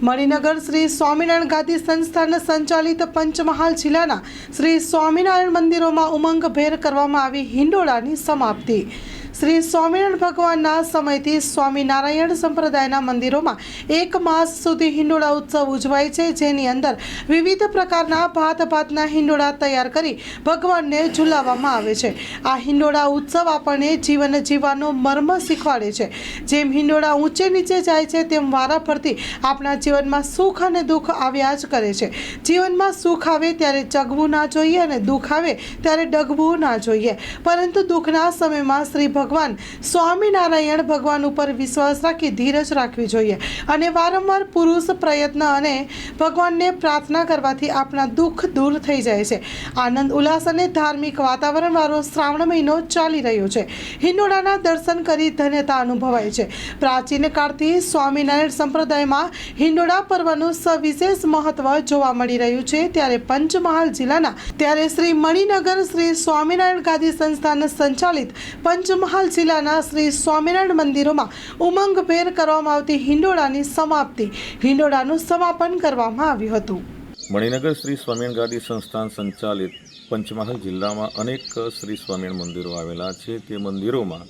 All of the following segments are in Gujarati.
મણિનગર શ્રી સ્વામિનારાયણ ગાદી સંસ્થાના સંચાલિત પંચમહાલ જિલ્લાના શ્રી સ્વામિનારાયણ મંદિરોમાં ઉમંગભેર કરવામાં આવી હિંડોળાની સમાપ્તિ. શ્રી સ્વામિનારાયણ ભગવાનના સમયથી સ્વામિનારાયણ સંપ્રદાયના મંદિરોમાં એક માસ સુધી હિંડોળા ઉત્સવ ઉજવાય છે, જેની અંદર વિવિધ પ્રકારના ભાત ભાતના હિંડોળા તૈયાર કરી ભગવાનને ઝુલાવવામાં આવે છે. આ હિંડોળા ઉત્સવ આપણને જીવન જીવવાનો મર્મ શીખવાડે છે. જેમ હિંડોળા ઊંચે નીચે જાય છે, તેમ વારા ફરતી આપણા જીવનમાં સુખ અને દુઃખ આવ્યા જ કરે છે. જીવનમાં સુખ આવે ત્યારે ચગવું ના જોઈએ અને દુઃખ આવે ત્યારે ડગવું ના જોઈએ. પરંતુ દુઃખના સમયમાં શ્રી ભગવાન સ્વામિનારાયણ ભગવાન ઉપર વિશ્વાસ રાખી ધીરજ રાખવી જોઈએ અને વારંવાર પુરુષ પ્રયત્ન અને ભગવાનને પ્રાર્થના કરવાથી આપણા દુઃખ દૂર થઈ જાય છે. આનંદ, ઉલ્લાસ અને ધાર્મિક વાતાવરણવાળો શ્રાવણ મહિનો ચાલી રહ્યો છે. હિંડોળાના દર્શન કરી ધન્યતા અનુભવાય છે. પ્રાચીન કાળથી સ્વામિનારાયણ સંપ્રદાયમાં હિંડોળા પર્વનું સવિશેષ મહત્વ જોવા મળી રહ્યું છે. ત્યારે પંચમહાલ જિલ્લાના, ત્યારે શ્રી મણિનગર શ્રી સ્વામિનારાયણ ગાદી સંસ્થાન સંચાલિત પંચમહાલ જિલ્લાના શ્રી સ્વામિનારાયણ મંદિરોમાં ઉમંગભેર કરવામાં આવતી હિંડોળાની સમાપ્તિ. હિંડોળાનું સમાપન કરવામાં આવ્યું હતું. મણિનગર શ્રી સ્વામિનારાયણ ગાદી સંસ્થાન સંચાલિત પંચમહાલ જિલ્લામાં અનેક શ્રી સ્વામિનારાયણ મંદિરો આવેલા છે. તે મંદિરોમાં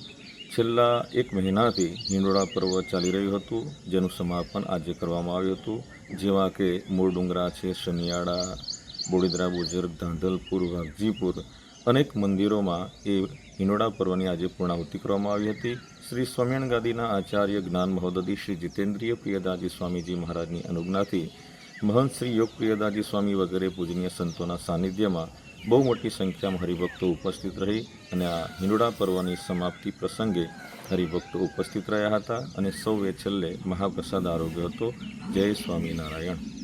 છેલ્લા એક મહિનાથી હિંડોળા પર્વ ચાલી રહ્યું હતું, જેનું સમાપન આજે કરવામાં આવ્યું હતું. જેવા કે મૂળ ડુંગરા છે, શનિયાળા, બોડીદરા, બુજુર્ગ, ધાંધલપુર, વાઘજીપુર અનેક મંદિરોમાં એ હિંડોળા પર્વની આજે પૂર્ણાહુતિ કરવામાં આવી હતી. શ્રી સ્વામિનારાયણ ગાદીના આચાર્ય જ્ઞાન મહોદધિ શ્રી જીતેન્દ્રિય પ્રિયદાજી સ્વામીજી મહારાજની અનુજ્ઞાથી મહંત શ્રી યોગ પ્રિયદાજી સ્વામી વગેરે પૂજનીય સંતોના સાનિધ્યમાં બહુ મોટી સંખ્યામાં હરિભક્તો ઉપસ્થિત રહી અને આ હિંડોળા પર્વની સમાપ્તિ પ્રસંગે હરિભક્તો ઉપસ્થિત રહ્યા હતા અને સૌએ છેલ્લે મહાપ્રસાદ આરોગ્ય હતો. જય સ્વામિનારાયણ.